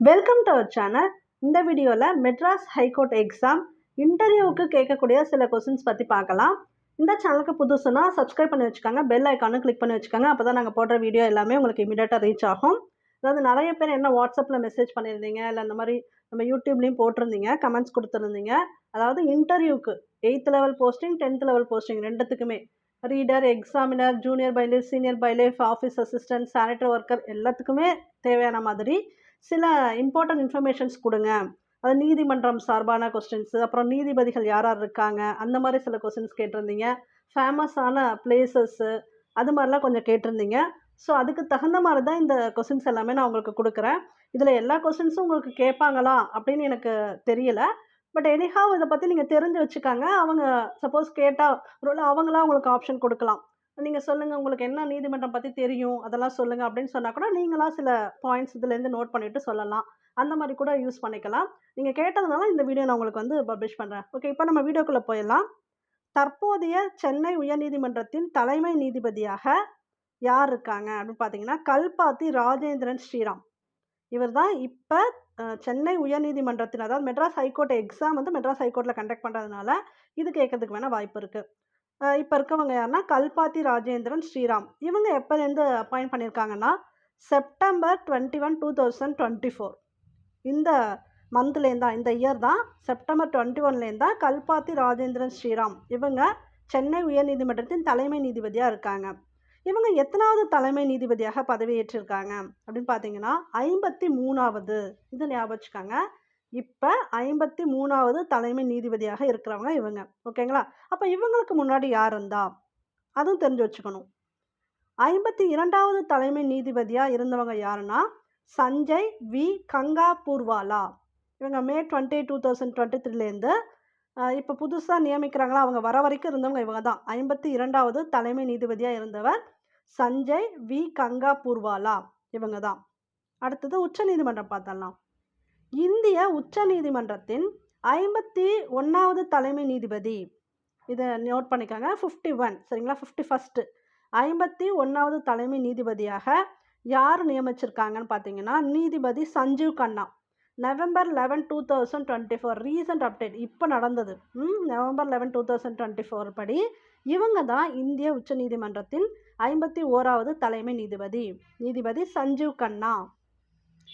Welcome to our channel இந்த வீடியோவில் Madras high court exam இன்டர்வியூவுக்கு கேட்கக்கூடிய சில கொஸ்டின்ஸ் பற்றி பார்க்கலாம். இந்த சேனலுக்கு புதுசுனா சப்ஸ்கிரைப் பண்ணி வச்சுக்கோங்க பெல் ஐக்கானும் கிளிக் பண்ணி வச்சுக்கோங்க அப்போ தான் நாங்கள் போடுற வீடியோ எல்லாமே உங்களுக்கு இமீடியட்டாக ரீச் ஆகும். அதாவது நிறைய பேர் என்ன வாட்ஸ்அப்பில் மெசேஜ் பண்ணியிருந்தீங்க இல்லை இந்த மாதிரி நம்ம யூடியூப்லேயும் போட்டிருந்தீங்க கமெண்ட்ஸ் கொடுத்துருந்தீங்க. அதாவது இன்டர்வியூக்கு eighth level posting tenth level posting ரெண்டுத்துக்குமே. Reader examiner junior bailiff senior bailiff office assistant sanitary worker எல்லாத்துக்குமே தேவையான மாதிரி சில இம்பார்ட்டன்ட் இன்ஃபர்மேஷன்ஸ் கொடுங்க. அது நீதிமன்றம் சார்பான கொஸ்டின்ஸு அப்புறம் நீதிபதிகள் யார் யார் இருக்காங்க அந்த மாதிரி சில கொஸ்டின்ஸ் கேட்டிருந்தீங்க. ஃபேமஸான பிளேசஸ்ஸு அது மாதிரிலாம் கொஞ்சம் கேட்டிருந்தீங்க. ஸோ அதுக்கு தகுந்த மாதிரி தான் இந்த கொஸ்டின்ஸ் எல்லாமே நான் உங்களுக்கு கொடுக்குறேன். இதில் எல்லா கொஸ்டின்ஸும் உங்களுக்கு கேட்பாங்களா அப்படின்னு எனக்கு தெரியல. பட் எனிஹாவ் இதை பற்றி நீங்கள் தெரிஞ்சு வச்சுக்காங்க. அவங்க சப்போஸ் கேட்டால் ஒருவேளை அவங்களாம் உங்களுக்கு ஆப்ஷன் கொடுக்கலாம். நீங்கள் சொல்லுங்கள் உங்களுக்கு என்ன நீதிமன்றம் பற்றி தெரியும் அதெல்லாம் சொல்லுங்கள் அப்படின்னு சொன்னால் கூட நீங்களாம் சில பாயிண்ட்ஸ் இதுலேருந்து நோட் பண்ணிவிட்டு சொல்லலாம். அந்த மாதிரி கூட யூஸ் பண்ணிக்கலாம். நீங்கள் கேட்டதுனால இந்த வீடியோ நான் உங்களுக்கு வந்து பப்ளிஷ் பண்ணுறேன் ஓகே இப்போ நம்ம வீடியோக்குள்ளே போயிடலாம். தற்போதைய சென்னை உயர்நீதிமன்றத்தின் தலைமை நீதிபதியாக யார் இருக்காங்க அப்படின்னு பார்த்தீங்கன்னா கல்பாத்தி ராஜேந்திரன் ஸ்ரீராம். இவர் தான் இப்போ சென்னை உயர்நீதிமன்றத்தின் அதாவது மெட்ராஸ் ஹைகோர்ட் எக்ஸாம் வந்து மெட்ராஸ் ஹைகோர்ட்டில் கண்டக்ட் பண்ணுறதுனால இது கேட்கறதுக்கு வேணால் வாய்ப்பு இருக்குது இப்போ இருக்கவங்க யாருன்னா கல்பாத்தி ராஜேந்திரன் ஸ்ரீராம். இவங்க எப்போலேருந்து அப்பாயிண்ட் பண்ணியிருக்காங்கன்னா September twenty one two thousand twenty four. இந்த மந்த்லேருந்து தான் இந்த இயர் தான் செப்டம்பர் டுவெண்ட்டி ஒன்லேருந்து தான் கல்பாத்தி ராஜேந்திரன் ஸ்ரீராம். இவங்க சென்னை உயர்நீதிமன்றத்தின் தலைமை நீதிபதியாக இருக்காங்க. இவங்க எத்தனாவது தலைமை நீதிபதியாக பதவியேற்றிருக்காங்க? அப்படின்னு பார்த்தீங்கன்னா ஐம்பத்தி மூணாவது. இது ஞாபகம் வச்சுக்காங்க. இப்போ ஐம்பத்தி மூணாவது தலைமை நீதிபதியாக இருக்கிறவங்க இவங்க. ஓகேங்களா? அப்போ இவங்களுக்கு முன்னாடி யார் இருந்தா? அதுவும் தெரிஞ்சு வச்சுக்கணும். ஐம்பத்தி இரண்டாவது தலைமை நீதிபதியாக இருந்தவங்க யாருன்னா சஞ்சய் வி. கங்கா பூர்வாலா இவங்க May twenty two thousand twenty த்ரீலேருந்து இப்போ புதுசாக நியமிக்கிறாங்களா அவங்க வர வரைக்கும் இருந்தவங்க இவங்க தான். ஐம்பத்தி இரண்டாவது தலைமை நீதிபதியாக இருந்தவர் சஞ்சய் வி. கங்கா பூர்வாலா இவங்க தான். அடுத்தது உச்ச நீதிமன்றம் பார்த்தலாம் இந்திய உச்ச நீதிமன்றத்தின் ஐம்பத்தி ஒன்றாவது தலைமை நீதிபதி. இதை நோட் பண்ணிக்கோங்க. ஃபிஃப்டி ஒன் சரிங்களா? ஃபிஃப்டி ஃபஸ்ட்டு ஐம்பத்தி ஒன்றாவது தலைமை நீதிபதியாக யார் நியமிச்சிருக்காங்கன்னு பார்த்தீங்கன்னா நீதிபதி Sanjiv Khanna. November eleven two thousand twenty four recent update இப்போ நடந்தது. ம் November eleven two thousand twenty four படி இவங்க தான் இந்திய உச்ச நீதிமன்றத்தின் ஐம்பத்தி ஓராவது தலைமை நீதிபதி. நீதிபதி சஞ்சீவ் கண்ணா.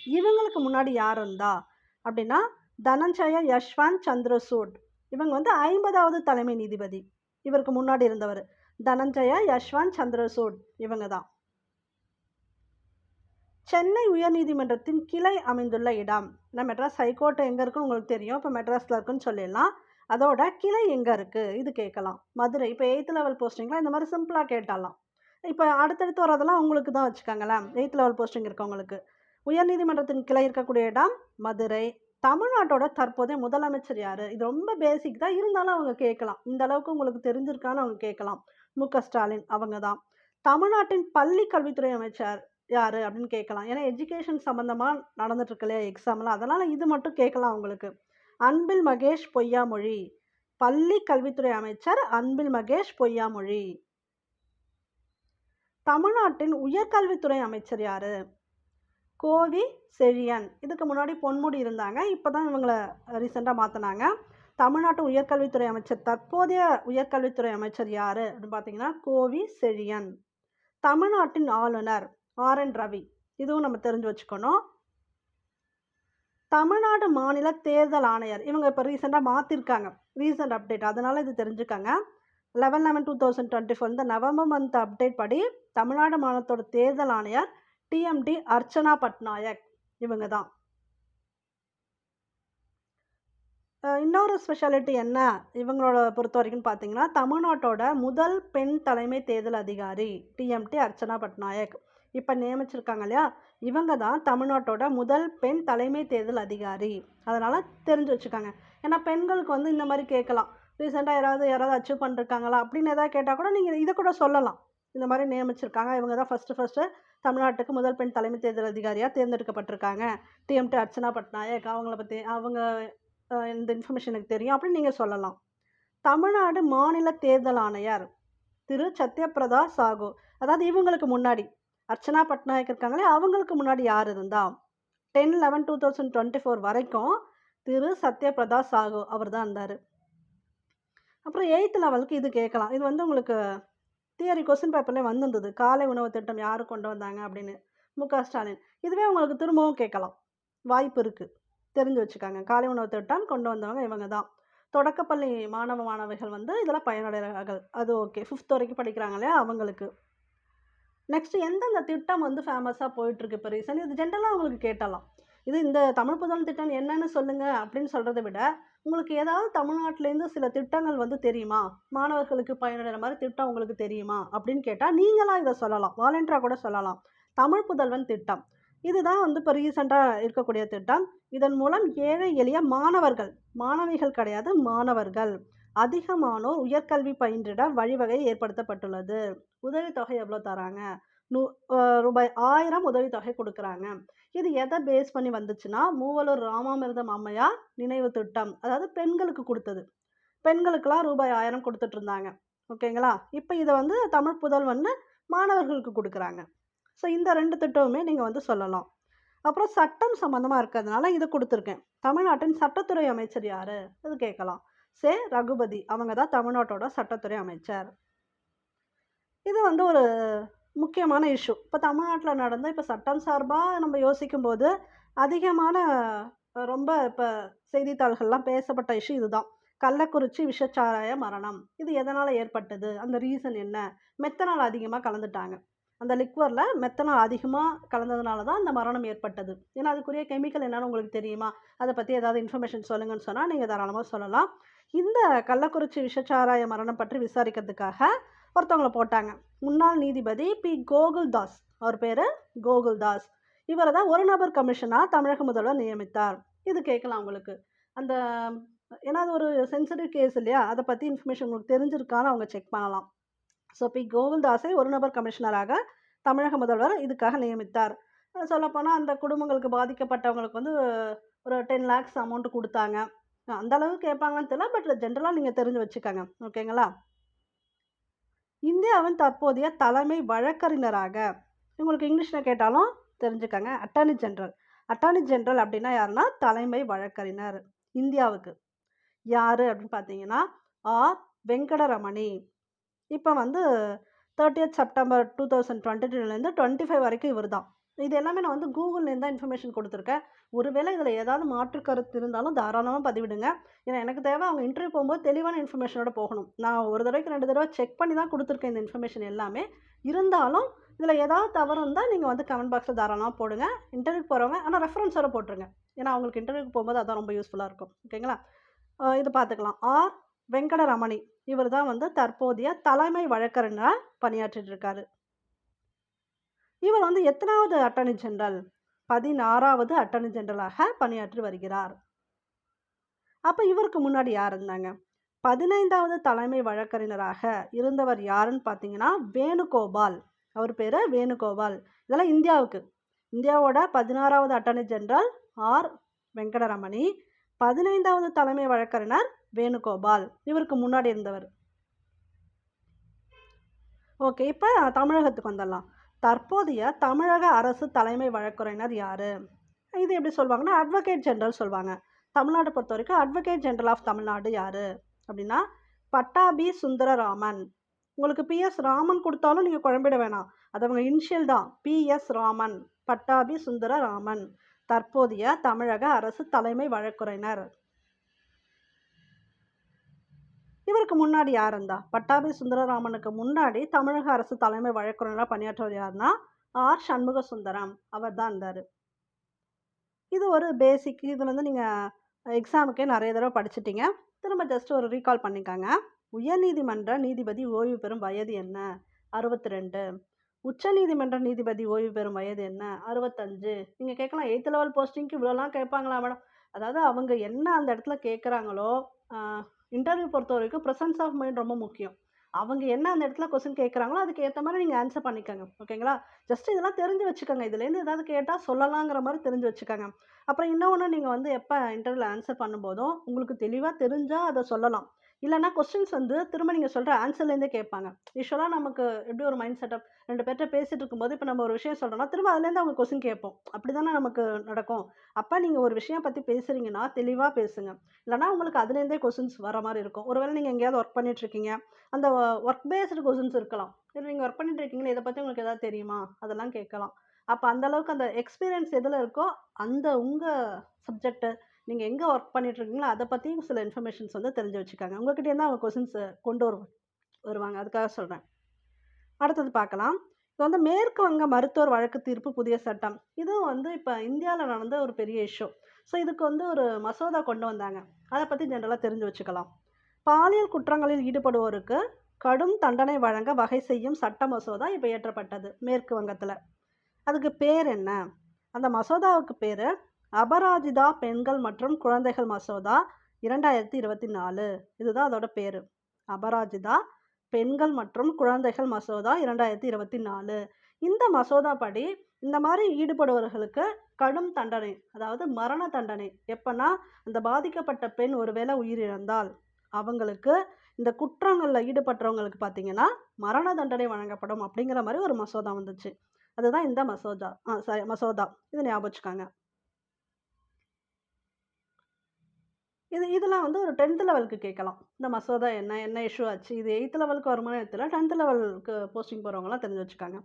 இவங்களுக்கு முன்னாடி யார் இருந்தா? அப்படின்னா தனஞ்சய யஷ்வந்த் சந்திரசூட். இவங்க வந்து ஐம்பதாவது தலைமை நீதிபதி. இவருக்கு முன்னாடி இருந்தவர். தனஞ்சய யஷ்வந்த் சந்திரசூட் இவங்க தான். சென்னை உயர்நீதிமன்றத்தின் கிளை அமைந்துள்ள இடம். ஏன்னா மெட்ராஸ் ஹைகோர்ட் எங்கே இருக்குன்னு உங்களுக்கு தெரியும். இப்போ மெட்ராஸில் இருக்குன்னு சொல்லிடலாம். அதோட கிளை எங்கே இருக்குது இது கேட்கலாம். மதுரை. இப்போ எயித்து லெவல் போஸ்டிங்லாம் இந்த மாதிரி சிம்பிளாக கேட்டாலாம். இப்போ அடுத்தடுத்து வரதெல்லாம் உங்களுக்கு தான் வச்சுக்கோங்களேன். எயித் லெவல் போஸ்டிங் இருக்கவங்களுக்கு. உயர்நீதிமன்றத்தின் கிளை இருக்கக்கூடிய இடம் மதுரை. தமிழ்நாட்டோட தற்போதைய முதலமைச்சர் யார்? இது ரொம்ப பேசிக் தான். இருந்தாலும் அவங்க கேட்கலாம். இந்த அளவுக்கு உங்களுக்கு தெரிஞ்சிருக்கான்னு அவங்க கேட்கலாம். மு க ஸ்டாலின் அவங்க தான். தமிழ்நாட்டின் பள்ளி கல்வித்துறை அமைச்சர் யார் அப்படின்னு கேட்கலாம். ஏன்னா எஜுகேஷன் சம்மந்தமாக நடந்துட்டுருக்கு இல்லையா எக்ஸாம்லாம் அதனால் இது மட்டும் கேட்கலாம் உங்களுக்கு அன்பில் மகேஷ் பொய்யாமொழி. பள்ளி கல்வித்துறை அமைச்சர் அன்பில் மகேஷ் பொய்யாமொழி. தமிழ்நாட்டின் உயர்கல்வித்துறை அமைச்சர் யார்? கோவி செழியன். இதுக்கு முன்னாடி பொன்முடி இருந்தாங்க. இப்போ தான் இவங்களை ரீசெண்டாக மாற்றினாங்க தமிழ்நாட்டு உயர்கல்வித்துறை அமைச்சர் தற்போதைய உயர்கல்வித்துறை அமைச்சர் யார் அப்படின்னு பார்த்தீங்கன்னா கோவி செழியன். தமிழ்நாட்டின் ஆளுநர் ஆர். என். ரவி. இதுவும் நம்ம தெரிஞ்சு வச்சுக்கணும். தமிழ்நாடு மாநில தேர்தல் ஆணையர். இவங்க இப்போ ரீசெண்டாக மாற்றிருக்காங்க ரீசெண்ட் அப்டேட் அதனால் இது தெரிஞ்சுக்காங்க. Eleven eleven two thousand twenty four இந்த நவம்பர் மந்த் அப்டேட் படி தமிழ்நாடு மாநிலத்தோட தேர்தல் ஆணையர் டிஎம்டி அர்ச்சனா பட்நாயக் இவங்க தான். இன்னொரு ஸ்பெஷாலிட்டி என்ன? இவங்களோட பொறுத்த வரைக்கும் பார்த்தீங்கன்னா தமிழ்நாட்டோட முதல் பெண் தலைமை தேர்தல் அதிகாரி டிஎம்டி அர்ச்சனா பட்நாயக் இப்போ நியமிச்சிருக்காங்க இல்லையா? இவங்க தான் தமிழ்நாட்டோட முதல் பெண் தலைமை தேர்தல் அதிகாரி. அதனால் தெரிஞ்சு வச்சுக்காங்க. ஏன்னா பெண்களுக்கு வந்து இந்த மாதிரி கேட்கலாம். ரீசெண்டாக யாராவது யாராவது அச்சீவ் பண்ணிருக்காங்களா? அப்படின்னு எதாவது கேட்டால் கூட நீங்கள் இதை கூட சொல்லலாம். இந்த மாதிரி நியமிச்சிருக்காங்க. இவங்க தான் ஃபஸ்ட்டு ஃபஸ்ட்டு தமிழ்நாட்டுக்கு முதல் பெண் தலைமை தேர்தல் அதிகாரியாக தேர்ந்தெடுக்கப்பட்டிருக்காங்க. டிஎம்டி அர்ச்சனா பட்நாயக் அவங்கள பற்றி அவங்க இந்த இன்ஃபர்மேஷன் எனக்கு தெரியும் அப்படின்னு நீங்கள் சொல்லலாம். தமிழ்நாடு மாநில தேர்தல் ஆணையர் திரு. சத்யபிரதா சாகு. அதாவது இவங்களுக்கு முன்னாடி அர்ச்சனா பட்நாயக் இருக்காங்களே அவங்களுக்கு முன்னாடி யார் இருந்தா? Ten eleven two thousand twenty four வரைக்கும் திரு. சத்யபிரதா சாகு அவர் தான் இருந்தார். அப்புறம் எயித்து லெவலுக்கு இது கேட்கலாம். இது வந்து உங்களுக்கு தியரி கொஸ்டின் பேப்பர்லேயே வந்திருந்தது. காலை உணவு திட்டம் யார் கொண்டு வந்தாங்க அப்படின்னு? மு க ஸ்டாலின். இதுவே உங்களுக்கு திரும்பவும் கேட்கலாம். வாய்ப்பு இருக்குது தெரிஞ்சு வச்சுக்காங்க. காலை உணவு திட்டம் கொண்டு வந்தவங்க இவங்க தான். தொடக்கப்பள்ளி மாணவ மாணவிகள் வந்து இதில் பயனடைகிறார்கள். அது ஓகே ஃபிஃப்த் வரைக்கும் படிக்கிறாங்க இல்லையா? அவங்களுக்கு. நெக்ஸ்ட் எந்தெந்த திட்டம் வந்து ஃபேமஸாக போயிட்டுருக்கு இப்போ ரீசன் இது ஜென்ரலாக அவங்களுக்கு கேட்டலாம். இது இந்த தமிழ் புதல் திட்டம் என்னன்னு சொல்லுங்கள் அப்படின்னு சொல்கிறத விட உங்களுக்கு ஏதாவது தமிழ்நாட்டிலேருந்து சில திட்டங்கள் வந்து தெரியுமா? மாணவர்களுக்கு பயனடைகிற மாதிரி திட்டம் உங்களுக்கு தெரியுமா? அப்படின்னு கேட்டால் நீங்களாம் இதை சொல்லலாம். வாலண்டியராக கூட சொல்லலாம். தமிழ் புதல்வன் திட்டம். இதுதான் வந்து இப்போ ரீசெண்டாக இருக்கக்கூடிய திட்டம். இதன் மூலம் ஏழை எளிய மாணவர்கள் மாணவிகள் கிடையாது மாணவர்கள் அதிகமானோர் உயர்கல்வி பயின்றிட வழிவகை ஏற்படுத்தப்பட்டுள்ளது. உதவித்தொகை எவ்வளோ தராங்க? நூ ரூபாய் ஆயிரம் உதவித்தொகை கொடுக்குறாங்க. இது எதை பேஸ் பண்ணி வந்துச்சுன்னா மூவலூர் ராமாமிர்தம் அம்மையார் நினைவு திட்டம் அதாவது பெண்களுக்கு கொடுத்தது. பெண்களுக்கெல்லாம் ரூபாய் ஆயிரம் கொடுத்துட்டு இருந்தாங்க ஓகேங்களா? இப்போ இதை வந்து தமிழ் புதல்வன்னு மாணவர்களுக்கு கொடுக்குறாங்க. ஸோ இந்த ரெண்டு திட்டமுமே நீங்கள் வந்து சொல்லலாம். அப்புறம் சட்டம் சம்மந்தமாக இருக்கிறதுனால இது கொடுத்துருக்கேன். தமிழ்நாட்டின் சட்டத்துறை அமைச்சர் யார்? இது கேட்கலாம். சே ரகுபதி. அவங்க தான் தமிழ்நாட்டோட சட்டத்துறை அமைச்சர். இது வந்து ஒரு முக்கியமான இஷ்யூ இப்போ தமிழ்நாட்டில் நடந்த இப்போ சட்டம் சார்பாக நம்ம யோசிக்கும்போது அதிகமான ரொம்ப இப்போ செய்தித்தாள்கள்லாம் பேசப்பட்ட இஷ்யூ இதுதான். கள்ளக்குறிச்சி விஷச்சாராய மரணம். இது எதனால் ஏற்பட்டது? அந்த ரீசன் என்ன? மெத்தனால் அதிகமாக கலந்துட்டாங்க. அந்த லிக்வரில் மெத்தனால் அதிகமாக கலந்ததுனால தான் அந்த மரணம் ஏற்பட்டது. ஏன்னா அதுக்குரிய கெமிக்கல் என்னன்னு உங்களுக்கு தெரியுமா? அதை பற்றி ஏதாவது இன்ஃபர்மேஷன் சொல்லுங்கன்னு சொன்னால் நீங்கள் தாராளமாக சொல்லலாம். இந்த கள்ளக்குறிச்சி விஷச்சாராய மரணம் பற்றி விசாரிக்கிறதுக்காக ஒருத்தவங்களை போட்டாங்க. முன்னாள் நீதிபதி பி. கோகுல்தாஸ். அவர் பேர் கோகுல்தாஸ். இவரை தான் ஒரு நபர் கமிஷனாக தமிழக முதல்வர் நியமித்தார். இது கேட்கலாம் உங்களுக்கு. அந்த ஏன்னா அது ஒரு சென்சிட்டிவ் கேஸ் இல்லையா? அதை பற்றி இன்ஃபர்மேஷன் உங்களுக்கு தெரிஞ்சிருக்கான்னு அவங்க செக் பண்ணலாம். So B. கோகுல்தாஸை ஒரு நபர் கமிஷனராக தமிழக முதல்வர் இதுக்காக நியமித்தார். சொல்லப்போனால் அந்த குடும்பங்களுக்கு பாதிக்கப்பட்டவங்களுக்கு வந்து ஒரு டென் லேக்ஸ் அமௌண்ட் கொடுத்தாங்க. அந்த அளவுக்கு கேட்பாங்கன்னு தெரியல பட் ஜென்ரலாக நீங்கள் தெரிஞ்சு வச்சுக்கோங்க. ஓகேங்களா இந்தியாவின் தற்போதைய தலைமை வழக்கறிஞராக. உங்களுக்கு இங்கிலீஷில் கேட்டாலும் தெரிஞ்சுக்கங்க. அட்டார்னி ஜென்ரல் அட்டார்னி ஜென்ரல் அப்படின்னா யாருன்னா? தலைமை வழக்கறிஞர் இந்தியாவுக்கு. யார் அப்படின்னு பார்த்தீங்கன்னா ஆர். வெங்கடரமணி. இப்போ வந்து thirtieth September two thousand twenty டூலேருந்து டுவெண்ட்டி ஃபைவ் வரைக்கும் இவர் தான் இது எல்லாமே நான் வந்து கூகுள்லேருந்து தான் இன்ஃபர்மேஷன் கொடுத்துருக்கேன். ஒருவேளை இதில் ஏதாவது மாற்று கருத்து இருந்தாலும் தாராளமாக பதிவிடுங்க. ஏன்னா எனக்கு தேவை அவங்க இன்டர்வியூ போகும்போது தெளிவான இன்ஃபர்மேஷனோட போகணும். நான் ஒரு தடவைக்கு ரெண்டு தடவை செக் பண்ணி தான் கொடுத்துருக்கேன் இந்த இன்ஃபர்மேஷன் எல்லாமே. இருந்தாலும் இதில் ஏதாவது தவறு இருந்தால் நீங்கள் வந்து கமெண்ட் பாக்ஸில் தாராளமாக போடுங்க. இன்டர்வியூக்கு போகிறவங்க ஆனால் ரெஃபரன்ஸோட போட்டுருங்க. ஏன்னா அவங்களுக்கு இன்டர்வியூக்கு போகும்போது அதான் ரொம்ப யூஸ்ஃபுல்லாக இருக்கும். ஓகேங்களா இது பார்த்துக்கலாம் ஆர். வெங்கடரமணி. இவர் தான் வந்து தற்போதைய தலைமை வழக்கறிஞராக பணியாற்றிட்டு இருக்காரு. இவர் வந்து எத்தனாவது அட்டர்னி ஜெனரல்? பதினாறாவது அட்டர்னி ஜெனரலாக பணியாற்றி வருகிறார். அப்போ இவருக்கு முன்னாடி யார் இருந்தாங்க? பதினைந்தாவது தலைமை வழக்கறிஞராக இருந்தவர் யாருன்னு பார்த்தீங்கன்னா வேணுகோபால். அவர் பேர் வேணுகோபால். இதெல்லாம் இந்தியாவுக்கு. இந்தியாவோட பதினாறாவது அட்டர்னி ஜெனரல் ஆர். வெங்கடரமணி பதினைந்தாவது தலைமை வழக்கறிஞர் வேணுகோபால். இவருக்கு முன்னாடி இருந்தவர். ஓகே இப்போ தமிழகத்துக்கு வந்துடலாம். தற்போதைய தமிழக அரசு தலைமை வழக்கறிஞர் யார்? இது எப்படி சொல்லுவாங்கன்னா அட்வொகேட் ஜென்ரல் சொல்லுவாங்க. தமிழ்நாட்டை பொறுத்த வரைக்கும் அட்வொகேட் ஜென்ரல் ஆஃப் தமிழ்நாடு யார்? அப்படின்னா பட்டாபி சுந்தரராமன். உங்களுக்கு பிஎஸ் ராமன் கொடுத்தாலும் நீங்கள் குழம்பிட வேணாம். அது அவங்க இனிஷியல் தான். பிஎஸ் ராமன் பட்டாபி சுந்தரராமன். தற்போதைய தமிழக அரசு தலைமை வழக்குரைஞர் இவருக்கு முன்னாடி யார் இருந்தா பட்டாபி சுந்தரராமனுக்கு முன்னாடி தமிழக அரசு தலைமை வழக்கறிஞராக பணியாற்றவர் யாருன்னா? ஆர். சண்முக சுந்தரம் அவர் தான் இருந்தார். இது ஒரு பேசிக் இது வந்து நீங்கள் எக்ஸாமுக்கே நிறைய தடவை படிச்சிட்டிங்க. திரும்ப ஜஸ்ட் ஒரு ரீகால் பண்ணிக்காங்க. உயர்நீதிமன்ற நீதிபதி ஓய்வு பெறும் வயது என்ன? அறுபத்தி ரெண்டு உச்சநீதிமன்ற நீதிபதி ஓய்வு பெறும் வயது என்ன? அறுபத்தஞ்சு. நீங்கள் கேட்கலாம் எயித்து லெவல் போஸ்டிங்க்கு இவ்வளோலாம் கேட்பாங்களா மேடம் அதாவது அவங்க என்ன அந்த இடத்துல கேட்குறாங்களோ இன்டர்வியூ பொறுத்த வரைக்கும் ப்ரெசன்ஸ் ஆஃப் மைண்ட் ரொம்ப முக்கியம். அவங்க என்ன அந்த இடத்துல கொஸ்டின் கேட்குறாங்களோ அதுக்கு ஏற்ற மாதிரி நீங்கள் ஆன்சர் பண்ணிக்கோங்க. ஓகேங்களா ஜஸ்ட் இதெல்லாம் தெரிஞ்சு வச்சுக்கோங்க. இதுலேருந்து ஏதாவது கேட்டால் சொல்லலாங்கிற மாதிரி தெரிஞ்சு வச்சுக்கோங்க. அப்புறம் இன்னொன்று நீங்கள் வந்து எப்போ இன்டர்வியூவில் ஆன்சர் பண்ணும்போதும் உங்களுக்கு தெளிவாக தெரிஞ்சால் அதை சொல்லலாம். இல்லைன்னா கொஸ்டின்ஸ் வந்து திரும்ப நீங்கள் சொல்கிற ஆன்சர்லேருந்தே கேட்பாங்க. யூஸ்வலாக நமக்கு எப்படி ஒரு மைண்ட் செட்டப் ரெண்டு பேர்கிட்ட பேசிட்டு இருக்கும்போது இப்போ நம்ம ஒரு விஷயம் சொல்கிறோம்னா திரும்ப அதுலேருந்து அவங்க கொஸ்டின் கேட்போம். அப்படி தானே நமக்கு நடக்கும். அப்போ நீங்கள் ஒரு விஷயம் பற்றி பேசுகிறீங்கன்னா தெளிவாக பேசுங்க. இல்லைனா உங்களுக்கு அதுலேருந்தே கொஸ்டின்ஸ் வர மாதிரி இருக்கும். ஒருவேளை நீங்கள் எங்கேயாவது ஒர்க் பண்ணிகிட்ருக்கீங்க அந்த ஒர்க் பேஸ்டு கொஸ்டின்ஸ் இருக்கலாம். இல்லை நீங்கள் ஒர்க் பண்ணிட்டு இருக்கீங்களா இதை பற்றி உங்களுக்கு எதாவது தெரியுமா? அதெல்லாம் கேட்கலாம். அப்போ அந்த அளவுக்கு அந்த எக்ஸ்பீரியன்ஸ் எதில் இருக்கோ அந்த உங்கள் சப்ஜெக்ட்டு நீங்கள் எங்கே ஒர்க் பண்ணிட்டு இருக்கீங்களோ அதை பற்றியும் சில இன்ஃபர்மேஷன்ஸ் வந்து தெரிஞ்சு வச்சுக்காங்க. உங்ககிட்டேருந்து அவங்க கொஷின்ஸை கொண்டு வருவாங்க வருவாங்க. அதுக்காக சொல்கிறேன் அடுத்தது பார்க்கலாம். இது வந்து மேற்கு வங்க மருத்துவர் வழக்கு தீர்ப்பு புதிய சட்டம். இதுவும் வந்து இப்போ இந்தியாவில் நடந்த ஒரு பெரிய இஷ்யூ ஸோ இதுக்கு வந்து ஒரு மசோதா கொண்டு வந்தாங்க. அதை பற்றி ஜென்ரலாக தெரிஞ்சு வச்சுக்கலாம். பாலியல் குற்றங்களில் ஈடுபடுவோருக்கு கடும் தண்டனை வழங்க வகை செய்யும் சட்ட மசோதா இப்போ இயற்றப்பட்டது மேற்கு வங்கத்தில் அதுக்கு பேர் என்ன? அந்த மசோதாவுக்கு பேர் அபராஜிதா பெண்கள் மற்றும் குழந்தைகள் மசோதா இரண்டாயிரத்தி இருபத்தி நாலு. இதுதான் அதோட பேர். அபராஜிதா பெண்கள் மற்றும் குழந்தைகள் மசோதா இரண்டாயிரத்தி இருபத்தி நாலு. இந்த மசோதா படி இந்த மாதிரி ஈடுபடுபவர்களுக்கு கடும் தண்டனை அதாவது மரண தண்டனை. எப்போன்னா அந்த பாதிக்கப்பட்ட பெண் ஒருவேளை உயிரிழந்தால் அவங்களுக்கு இந்த குற்றங்களில் ஈடுபட்டவங்களுக்கு பார்த்தீங்கன்னா மரண தண்டனை வழங்கப்படும் அப்படிங்கிற மாதிரி ஒரு மசோதா வந்துச்சு. அதுதான் இந்த மசோதா ஆ சரி மசோதா. இது ஞாபகம் வச்சுக்காங்க. இது இதெல்லாம் வந்து ஒரு டென்த் லெவலுக்கு கேட்கலாம். இந்த மசோதா என்ன என்ன இஷ்யூ ஆச்சு? இது எயித்து லெவலுக்கு வருமானு தெரியல டென்த் லெவலுக்கு போஸ்டிங் போகிறவங்களாம் தெரிஞ்சு வச்சுக்காங்க.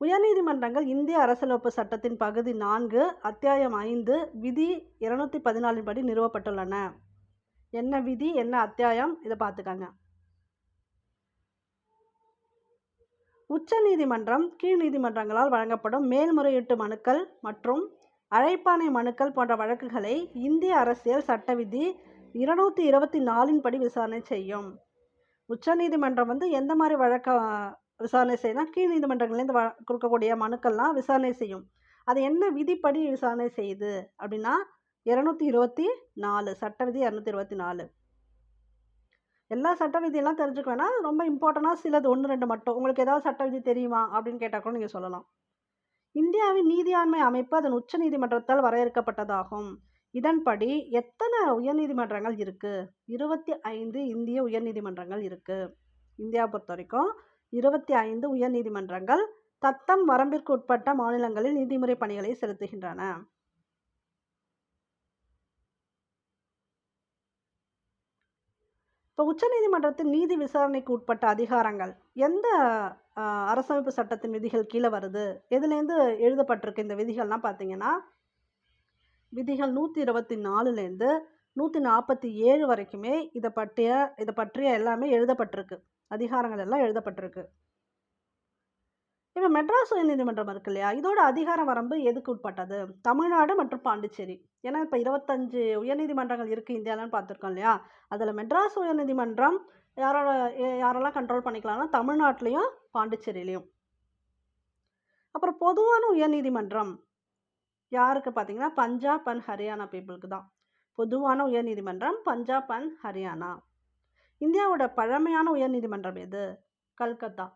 உயர்நீதிமன்றங்கள் இந்திய அரசியலமைப்பு சட்டத்தின் பகுதி நான்கு அத்தியாயம் ஐந்து விதி இருநூத்தி பதினாலின் படி நிறுவப்பட்டுள்ளன. என்ன விதி என்ன அத்தியாயம்? இதை பார்த்துக்காங்க. உச்ச நீதிமன்றம் கீழ் நீதிமன்றங்களால் வழங்கப்படும் மேல்முறையீட்டு மனுக்கள் மற்றும் அழைப்பாணை மனுக்கள் போன்ற வழக்குகளை இந்திய அரசியல் சட்ட விதி இருநூற்றி இருபத்தி நாலின் படி விசாரணை செய்யும். உச்சநீதிமன்றம் வந்து எந்த மாதிரி வழக்க விசாரணை செய்யலாம் கீழ் நீதிமன்றங்கள்லேருந்து வ கொடுக்கக்கூடிய மனுக்கள்லாம் விசாரணை செய்யும். அது என்ன விதிப்படி விசாரணை செய்யுது அப்படின்னா இரநூத்தி இருபத்தி நாலு சட்ட விதி இரநூத்தி இருபத்தி நாலு. எல்லா சட்ட விதியெல்லாம் தெரிஞ்சுக்க வேணால் ரொம்ப இம்பார்ட்டண்ட்டாக சிலது ஒன்று ரெண்டு மட்டும். உங்களுக்கு ஏதாவது சட்ட விதி தெரியுமா அப்படின்னு கேட்டால் கூட நீங்கள் சொல்லலாம். இந்தியாவின் நீதியாண்மை அமைப்பு அதன் உச்ச நீதிமன்றத்தால் வரையறுக்கப்பட்டதாகும். இதன்படி எத்தனை உயர்நீதிமன்றங்கள் இருக்குது இருபத்தி ஐந்து இந்திய உயர்நீதிமன்றங்கள் இருக்குது இந்தியா பொறுத்த வரைக்கும் இருபத்தி ஐந்து உயர்நீதிமன்றங்கள் தத்தம் வரம்பிற்கு உட்பட்ட மாநிலங்களில் நீதிமுறை பணிகளை செலுத்துகின்றன. இப்போ உச்சநீதிமன்றத்தின் நீதி விசாரணைக்கு உட்பட்ட அதிகாரங்கள் எந்த அரசமைப்பு சட்டத்தின் விதிகள் கீழே வருது? எதுலேருந்து எழுதப்பட்டிருக்கு இந்த விதிகள்லாம் பார்த்தீங்கன்னா விதிகள் நூற்றி இருபத்தி நாலுலேருந்து நூற்றி நாற்பத்தி ஏழு வரைக்குமே இதை பற்றிய இதை பற்றிய எல்லாமே எழுதப்பட்டிருக்கு. அதிகாரங்கள் எல்லாம் எழுதப்பட்டிருக்கு. இப்போ மெட்ராஸ் உயர்நீதிமன்றம் இருக்கு இல்லையா? இதோட அதிகார வரம்பு எதுக்கு உட்பட்டது? தமிழ்நாடு மற்றும் பாண்டிச்சேரி. ஏன்னா இப்போ இருபத்தஞ்சு உயர்நீதிமன்றங்கள் இருக்குது இந்தியாவிலன்னு பார்த்துருக்கோம் இல்லையா? அதில் மெட்ராஸ் உயர்நீதிமன்றம் யாரோட யாரெல்லாம் கண்ட்ரோல் பண்ணிக்கலாம்னா தமிழ்நாட்டிலையும் பாண்டிச்சேரியிலையும். அப்புறம் பொதுவான உயர்நீதிமன்றம் யாருக்கு பார்த்தீங்கன்னா பஞ்சாப் அண்ட் ஹரியானா பீப்புளுக்கு தான். பொதுவான உயர்நீதிமன்றம் பஞ்சாப் அண்ட் ஹரியானா. இந்தியாவோட பழமையான உயர்நீதிமன்றம் எது? கல்கத்தா.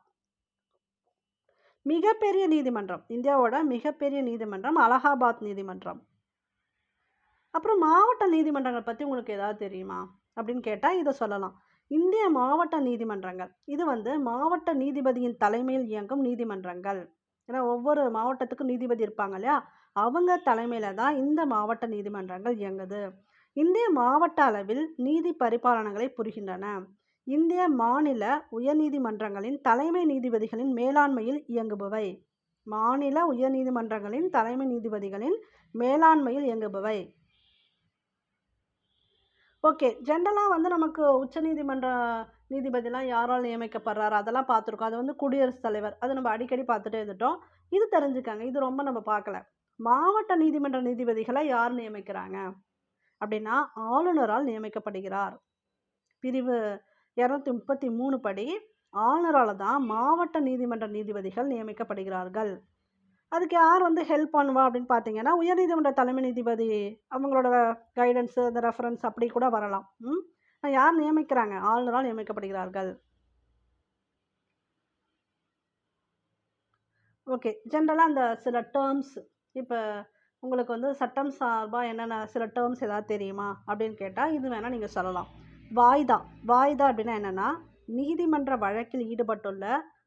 மிகப்பெரிய நீதிமன்றம் இந்தியாவோட மிகப்பெரிய நீதிமன்றம் அலகாபாத் நீதிமன்றம். அப்புறம் மாவட்ட நீதிமன்றங்கள் பற்றி உங்களுக்கு ஏதாவது தெரியுமா? அப்படின்னு கேட்டால் இதை சொல்லலாம். இந்திய மாவட்ட நீதிமன்றங்கள். இது வந்து மாவட்ட நீதிபதியின் தலைமையில் இயங்கும் நீதிமன்றங்கள். ஏன்னா ஒவ்வொரு மாவட்டத்துக்கும் நீதிபதி இருப்பாங்க இல்லையா? அவங்க தலைமையில் தான் இந்த மாவட்ட நீதிமன்றங்கள் இயங்குது. இந்திய மாவட்ட அளவில் நீதி பரிபாலனைகளை புரிகின்றன. இந்திய மாநில உயர்நீதிமன்றங்களின் தலைமை நீதிபதிகளின் மேலாண்மையில் இயங்குபவை. மாநில உயர்நீதிமன்றங்களின் தலைமை நீதிபதிகளின் மேலாண்மையில் இயங்குபவை. ஓகே ஜென்ரலாக வந்து நமக்கு உச்சநீதிமன்ற நீதிபதிலாம் யாரால் நியமிக்கப்படுறாரு? அதெல்லாம் பார்த்துருக்கோம். அது வந்து குடியரசுத் தலைவர். அது நம்ம அடிக்கடி பார்த்துட்டே இருந்துட்டோம். இது தெரிஞ்சுக்காங்க. இது ரொம்ப நம்ம பார்க்கல. மாவட்ட நீதிமன்ற நீதிபதிகளை யார் நியமிக்கிறாங்க? அப்படின்னா ஆளுநரால் நியமிக்கப்படுகிறார். பிரிவு இரநூத்தி முப்பத்தி மூணு படி ஆளுநரால் தான் மாவட்ட நீதிமன்ற நீதிபதிகள் நியமிக்கப்படுகிறார்கள். அதுக்கு யார் வந்து ஹெல்ப் பண்ணுவா அப்படின்னு பார்த்தீங்கன்னா உயர்நீதிமன்ற தலைமை நீதிபதி அவங்களோட கைடன்ஸு அந்த ரெஃபரன்ஸ் அப்படி கூட வரலாம். ம்? யார் நியமிக்கிறாங்க? ஆளுநரால் நியமிக்கப்படுகிறார்கள். ஓகே ஜென்ரலாக அந்த சில டேர்ம்ஸ் இப்போ உங்களுக்கு வந்து சட்டம் சார்பாக என்னென்ன சில டேர்ம்ஸ் ஏதாவது தெரியுமா அப்படின்னு கேட்டால் இது வேணால் நீங்கள் சொல்லலாம். வாய்தா வாய்தா அப்படின்னா என்னென்னா நீதிமன்ற வழக்கில் ஈடுபட்டுள்ள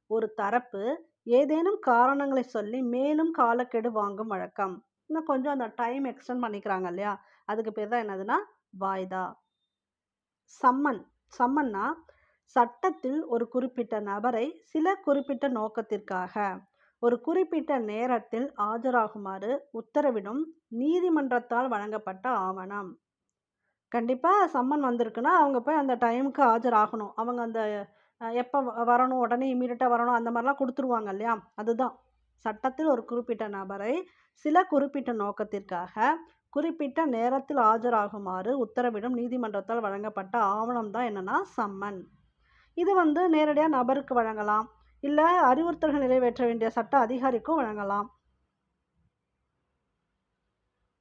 ஒரு தரப்பு ஏதேனும் காரணங்களை சொல்லி மேலும் காலக்கெடு வாங்கும் வழக்கம். இன்னும் கொஞ்சம் அந்த டைம் எக்ஸ்டெண்ட் பண்ணிக்கிறாங்க இல்லையா? அதுக்கு பேர் தான் என்னதுன்னா வாய்தா. சம்மன் சம்மன்னா சட்டத்தில் ஒரு குறிப்பிட்ட நபரை சில குறிப்பிட்ட நோக்கத்திற்காக ஒரு குறிப்பிட்ட நேரத்தில் ஆஜராகுமாறு உத்தரவிடும் நீதிமன்றத்தால் வழங்கப்பட்ட ஆவணம். கண்டிப்பாக சம்மன் வந்திருக்குன்னா அவங்க போய் அந்த டைமுக்கு ஆஜராகணும். அவங்க அந்த எப்போ வரணும் உடனே இமீடியட்டாக வரணும் அந்த மாதிரிலாம் கொடுத்துருவாங்க இல்லையா? அதுதான். சட்டத்தில் ஒரு குறிப்பிட்ட நபரை சில குறிப்பிட்ட நோக்கத்திற்காக குறிப்பிட்ட நேரத்தில் ஆஜராகுமாறு உத்தரவிடும் நீதிமன்றத்தால் வழங்கப்பட்ட ஆவணம் தான் என்னென்னா சம்மன். இது வந்து நேரடியாக நபருக்கு வழங்கலாம். இல்லை அறிவுறுத்தல்கள் நிறைவேற்ற வேண்டிய சட்ட அதிகாரிக்கும் வழங்கலாம்.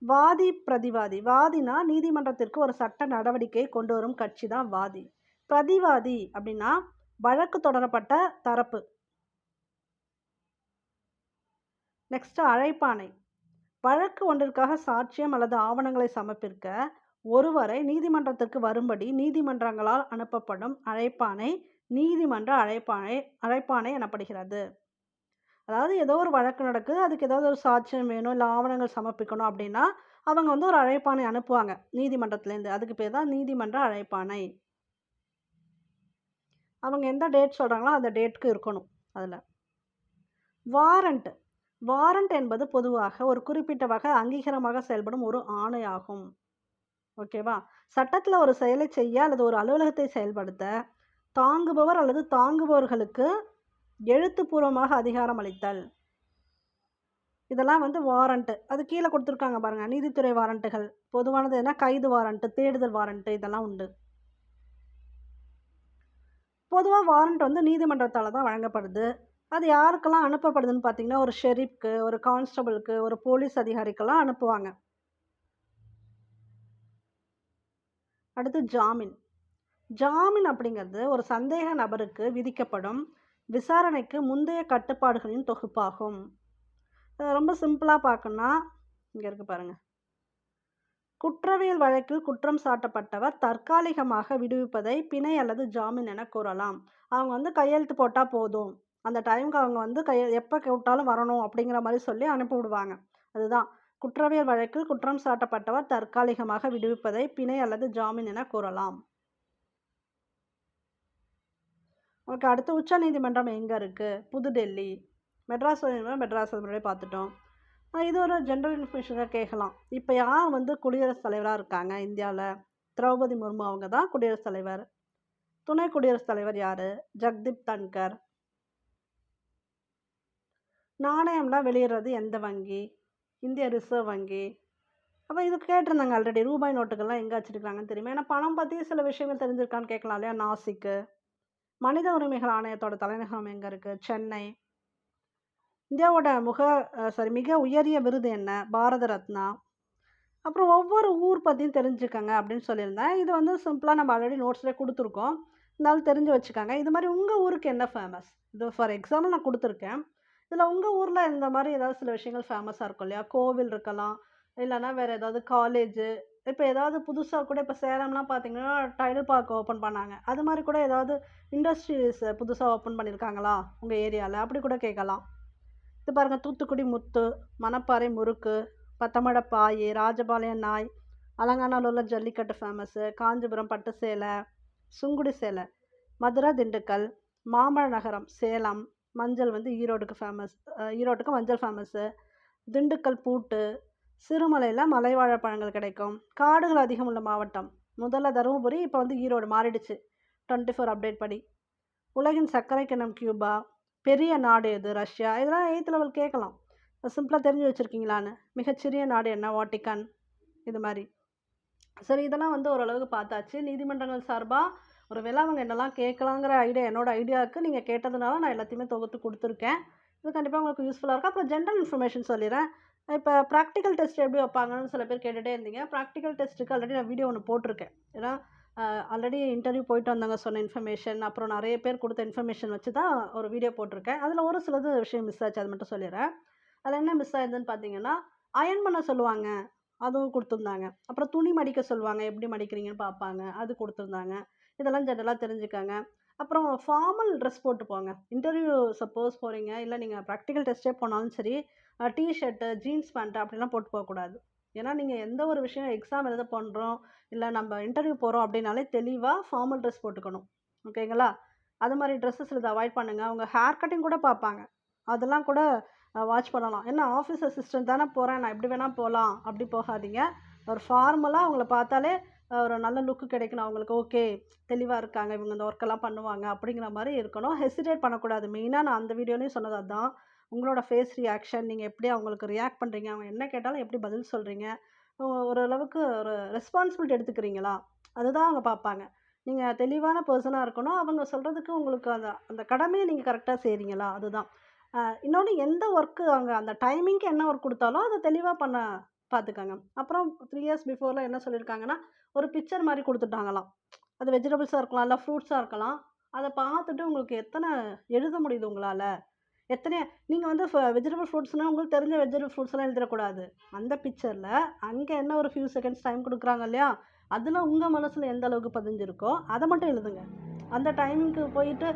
வாதி பிரதிவாதி. வாதினா நீதிமன்றத்திற்கு ஒரு சட்ட நடவடிக்கையை கொண்டு வரும் கட்சி தான் வாதி. பிரதிவாதி அப்படின்னா வழக்கு தொடரப்பட்ட தரப்பு. நெக்ஸ்ட் அழைப்பானை வழக்கு ஒன்றிற்காக சாட்சியம் அல்லது ஆவணங்களை சமர்ப்பிக்க ஒருவரை நீதிமன்றத்திற்கு வரும்படி நீதிமன்றங்களால் அனுப்பப்படும் அழைப்பானை நீதிமன்ற அழைப்பானை அழைப்பானை எனப்படுகிறது. அதாவது ஏதோ ஒரு வழக்கு நடக்குது. அதுக்கு ஏதாவது ஒரு சாட்சியம் வேணும் இல்லை ஆவணங்கள் சமர்ப்பிக்கணும் அப்படின்னா அவங்க வந்து ஒரு அழைப்பானை அனுப்புவாங்க. நீதிமன்றத்துலேருந்து. அதுக்கு பேர் தான் நீதிமன்ற அழைப்பானை அவங்க எந்த டேட் சொல்கிறாங்களோ அந்த டேட்டுக்கு இருக்கணும் அதில். வாரண்ட் வாரண்ட் என்பது பொதுவாக ஒரு குறிப்பிட்ட வகை அங்கீகாரமாக செயல்படும் ஒரு ஆணையாகும். ஓகேவா சட்டத்தில் ஒரு செயலை செய்ய அல்லது ஒரு அலுவலகத்தை செயல்படுத்த தாங்குபவர் அல்லது தாங்குபவர்களுக்கு எழுத்துப்பூர்வமாக அதிகாரம் அளித்தல். இதெல்லாம் வந்து வாரண்ட்டு அது கீழே கொடுத்துருக்காங்க பாருங்கள் நீதித்துறை வாரண்ட்டுகள் பொதுவானது என்ன? கைது வாரண்ட்டு தேடுதல் வாரண்ட்டு இதெல்லாம் உண்டு. பொதுவாக வாரண்ட் வந்து நீதிமன்றத்தால் தான் வழங்கப்படுது. அது யாருக்கெல்லாம் அனுப்பப்படுதுன்னு பார்த்தீங்கன்னா ஒரு ஷெரீஃப்க்கு ஒரு கான்ஸ்டபிளுக்கு ஒரு போலீஸ் அதிகாரிக்கெல்லாம் அனுப்புவாங்க. அடுத்து ஜாமீன். ஜாமீன் அப்படிங்கிறது ஒரு சந்தேக நபருக்கு விதிக்கப்படும் விசாரணைக்கு முந்தைய கட்டுப்பாடுகளின் தொகுப்பாகும். ரொம்ப சிம்பிளாக பார்க்கணுன்னா இங்கே இருக்கு பாருங்க. குற்றவியல் வழக்கில் குற்றம் சாட்டப்பட்டவர் தற்காலிகமாக விடுவிப்பதை பிணை அல்லது ஜாமீன் என கூறலாம். அவங்க வந்து கையெழுத்து போட்டால் போதும். அந்த டைமுக்கு அவங்க வந்து கைய எப்போ விட்டாலும் வரணும் அப்படிங்கிற மாதிரி சொல்லி அனுப்பி விடுவாங்க. அதுதான். குற்றவியல் வழக்கில் குற்றம் சாட்டப்பட்டவர் தற்காலிகமாக விடுவிப்பதை பிணை அல்லது ஜாமீன் என கூறலாம். ஓகே அடுத்து உச்ச நீதிமன்றம் எங்கே இருக்குது புதுடெல்லி. மெட்ராஸ் மெட்ராஸ் முன்னாடி பார்த்துட்டோம். இது ஒரு ஜென்ரல் இன்ஃபர்மேஷனாக கேட்கலாம். இப்போ யார் வந்து குடியரசுத் தலைவராக இருக்காங்க இந்தியாவில் திரௌபதி முர்மு அவங்க தான் குடியரசுத் தலைவர். துணை குடியரசுத் தலைவர் யார்? ஜக்தீப் தன்கர். நாணயம்லாம் வெளியிடுறது எந்த வங்கி? இந்திய ரிசர்வ் வங்கி. அப்போ இது கேட்டிருந்தாங்க ஆல்ரெடி ரூபாய் நோட்டுகள்லாம் எங்கே வச்சுருக்காங்கன்னு தெரியுமா? ஏன்னா பணம் பற்றி சில விஷயங்கள் தெரிஞ்சிருக்கான்னு கேட்கலாம் இல்லையா? நாசிக்கு. மனித உரிமைகள் ஆணையத்தோட தலைநகரம் எங்கே இருக்குது சென்னை. இந்தியாவோட முக சாரி மிக உயரிய விருது என்ன? பாரத ரத்னா. அப்புறம் ஒவ்வொரு ஊர் பற்றியும் தெரிஞ்சுக்கங்க அப்படின்னு சொல்லியிருந்தேன். இது வந்து சிம்பிளாக நம்ம ஆல்ரெடி நோட்ஸ்லேயே கொடுத்துருக்கோம். இருந்தாலும் தெரிஞ்சு வச்சுக்கோங்க. இது மாதிரி உங்கள் ஊருக்கு என்ன ஃபேமஸ் இது ஃபார் எக்ஸாம்பிள் நான் கொடுத்துருக்கேன். இதில் உங்கள் ஊரில் இந்த மாதிரி ஏதாவது சில விஷயங்கள் ஃபேமஸாக இருக்கும் இல்லையா? கோவில் இருக்கலாம். இல்லைன்னா வேறு ஏதாவது காலேஜு இப்போ ஏதாவது புதுசாக கூட இப்போ சேலம்லாம் பார்த்தீங்கன்னா டைலர் பார்க் ஓப்பன் பண்ணாங்க. அது மாதிரி கூட ஏதாவது இண்டஸ்ட்ரீஸ் புதுசாக ஓப்பன் பண்ணியிருக்காங்களா உங்கள் ஏரியாவில் அப்படி கூட கேட்கலாம். இது பாருங்கள் தூத்துக்குடி முத்து மணப்பாறை முறுக்கு பத்தமடை பாய் ராஜபாளையம் நாய் அலங்காநல்லூரில் ஜல்லிக்கட்டு ஃபேமஸ்ஸு காஞ்சிபுரம் பட்டு சேலை சுங்குடி சேலை மதுரை திண்டுக்கல் மாம்பழ நகரம் சேலம் மஞ்சள் வந்து ஈரோடுக்கு ஃபேமஸ் ஈரோட்டுக்கு மஞ்சள் ஃபேமஸ்ஸு திண்டுக்கல் பூட்டு சிறுமலையில் மலை வாழைப்பழங்கள் கிடைக்கும். காடுகள் அதிகம் உள்ள மாவட்டம். முதல்ல தருமபுரி இப்போ வந்து ஈரோடு மாறிடுச்சு. டுவெண்ட்டி ஃபோர் அப்டேட் படி. உலகின் சர்க்கரை கிணம் கியூபா பெரிய நாடு எது? ரஷ்யா? இதெல்லாம் எயித் லெவல் கேட்கலாம். சிம்பிளாக தெரிஞ்சு வச்சுருக்கீங்களான்னு. மிகச்சிறிய நாடு என்ன? வாட்டிக்கான் இது மாதிரி. சரி இதெல்லாம் வந்து ஓரளவுக்கு பார்த்தாச்சு. நீதிமன்றங்கள் சார்பாக ஒரு வேளை அவங்க என்னெல்லாம் கேட்கலாங்கிற ஐடியா என்னோடய ஐடியாவுக்கு நீங்கள் கேட்டதுனால நான் எல்லாத்தையுமே தொகுத்து கொடுத்துருக்கேன். இது கண்டிப்பாக உங்களுக்கு யூஸ்ஃபுல்லாக இருக்கும். அப்புறம் ஜென்ரல் இன்ஃபர்மேஷன் சொல்லிடுறேன். இப்போ ப்ராக்டிக்கல் டெஸ்ட் எப்படி வைப்பாங்கன்னு சில பேர் கேட்டுகிட்டே இருந்தீங்க. ப்ராக்டிக்கல் டெஸ்ட்டுக்கு ஆல்ரெடி நான் வீடியோ ஒன்று போட்டிருக்கேன். ஏன்னா ஆல்ரெடி இன்டர்வியூ போயிட்டு வந்தாங்க சொன்ன இன்ஃபர்மேஷன் அப்புறம் நிறைய பேர் கொடுத்த இன்ஃபர்மேஷன் வச்சு தான் ஒரு வீடியோ போட்டிருக்கேன். அதில் ஒரு சிலது விஷயம் மிஸ் ஆச்சு அது மட்டும் சொல்லிடுறேன். அதில் என்ன மிஸ் ஆயிருதுன்னு பார்த்தீங்கன்னா அயன் பண்ண சொல்லுவாங்க. அதுவும் கொடுத்துருந்தாங்க. அப்புறம் துணி மடிக்க சொல்லுவாங்க. எப்படி மடிக்கிறீங்கன்னு பார்ப்பாங்க. அது கொடுத்துருந்தாங்க. இதெல்லாம் ஜென்ரலாக தெரிஞ்சுக்காங்க. அப்புறம் ஃபார்மல் ட்ரெஸ் போட்டு போங்க இன்டர்வியூ சப்போஸ் போகிறீங்க இல்லை நீங்கள் ப்ராக்டிக்கல் டெஸ்ட்டே போனாலும் சரி டிஷர்ட்டு ஜீன்ஸ் பேண்ட்டு அப்படிலாம் போட்டு போகக்கூடாது. ஏன்னா நீங்கள் எந்த ஒரு விஷயம் எக்ஸாம் எழுத பண்ணுறோம் இல்லை நம்ம இன்டர்வியூ போகிறோம் அப்படின்னாலே தெளிவாக ஃபார்மல் ட்ரெஸ் போட்டுக்கணும். ஓகேங்களா அது மாதிரி ட்ரெஸ்ஸஸ் இதை அவாய்ட் பண்ணுங்கள் அவங்க ஹேர் கட்டிங் கூட பார்ப்பாங்க. அதெல்லாம் கூட வாட்ச் பண்ணலாம். என்ன ஆஃபீஸ் அசிஸ்டன்ட் தானே போகிறேன் நான் எப்படி வேணால் போகலாம். அப்படி போகாதீங்க. ஒரு ஃபார்மலாக அவங்கள பார்த்தாலே ஒரு நல்ல லுக்கு கிடைக்கணும். அவங்களுக்கு ஓகே தெளிவாக இருக்காங்க. இவங்க இந்த ஒர்க்கெல்லாம் பண்ணுவாங்க அப்படிங்கிற மாதிரி இருக்கணும். ஹெசிடேட் பண்ணக்கூடாது. மெயினாக நான் அந்த வீடியோலையும் சொன்னது அதுதான் உங்களோட ஃபேஸ் ரியாக்ஷன் நீங்கள் எப்படி அவங்களுக்கு ரியாக்ட் பண்ணுறீங்க அவங்க என்ன கேட்டாலும் எப்படி பதில் சொல்கிறீங்க ஓரளவுக்கு ஒரு ரெஸ்பான்சிபிலிட்டி எடுத்துக்கிறீங்களா? அதுதான் அவங்க பார்ப்பாங்க. நீங்கள் தெளிவான பர்சனாக இருக்கணும். அவங்க சொல்கிறதுக்கு உங்களுக்கு அந்த அந்த கடமையை நீங்கள் கரெக்டாக செய்கிறீங்களா அதுதான். இன்னொன்று எந்த ஒர்க்கு அவங்க அந்த டைமிங்க்கு என்ன ஒர்க் கொடுத்தாலும் அதை தெளிவாக பண்ண பார்த்துக்கோங்க. அப்புறம் த்ரீ இயர்ஸ் பிஃபோரில் என்ன சொல்லியிருக்காங்கன்னா ஒரு பிக்சர் மாதிரி கொடுத்துட்டாங்களாம். அது வெஜிடபிள்ஸாக இருக்கலாம் இல்லை ஃப்ரூட்ஸாக இருக்கலாம். அதை பார்த்துட்டு உங்களுக்கு எத்தனை எழுத முடியுது உங்களால்? எத்தனை நீங்கள் வந்து வெஜிடபிள் ஃப்ரூட்ஸ்னால் உங்களுக்கு தெரிஞ்ச வெஜிடபிள் ஃப்ரூட்ஸ்லாம் எழுதிடக்கூடாது. அந்த பிக்சரில் அங்கே என்ன ஒரு ஃபியூ செகண்ட்ஸ் டைம் கொடுக்குறாங்க இல்லையா? அதில் உங்கள் மனசில் எந்த அளவுக்கு பதிஞ்சிருக்கோ அதை மட்டும் எழுதுங்க. அந்த டைமுக்கு போயிட்டு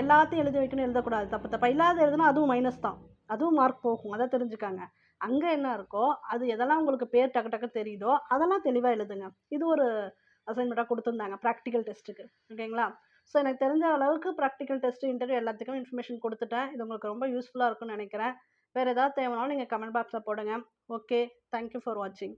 எல்லாத்தையும் எழுதி வைக்கணும் எழுதக்கூடாது. தப்பு தப்பா. இல்லாத எழுதுனா அதுவும் மைனஸ் தான். அதுவும் மார்க் போகும். அதை தெரிஞ்சுக்காங்க. அங்கே என்ன இருக்கோ அது எதெல்லாம் உங்களுக்கு பேர் டக்கு டக்கு தெரியுதோ அதெல்லாம் தெளிவாக எழுதுங்க. இது ஒரு அசைன்மெண்ட்டாக கொடுத்துருந்தாங்க ப்ராக்டிக்கல் டெஸ்ட்டுக்கு ஓகேங்களா? ஸோ எனக்கு தெரிஞ்ச அளவுக்கு ப்ராக்டிக்கல் டெஸ்ட் இன்டர்வியூ எல்லாத்துக்கும் இன்ஃபர்மேஷன் கொடுத்துட்டேன். இது உங்களுக்கு ரொம்ப யூஸ்ஃபுல்லாக இருக்கும்னு நினைக்கிறேன். வேறு ஏதாவது தேவைனாலும் நீங்கள் கமெண்ட் பாக்ஸில் போடுங்க. ஓகே தேங்க்யூ ஃபார் வாட்சிங்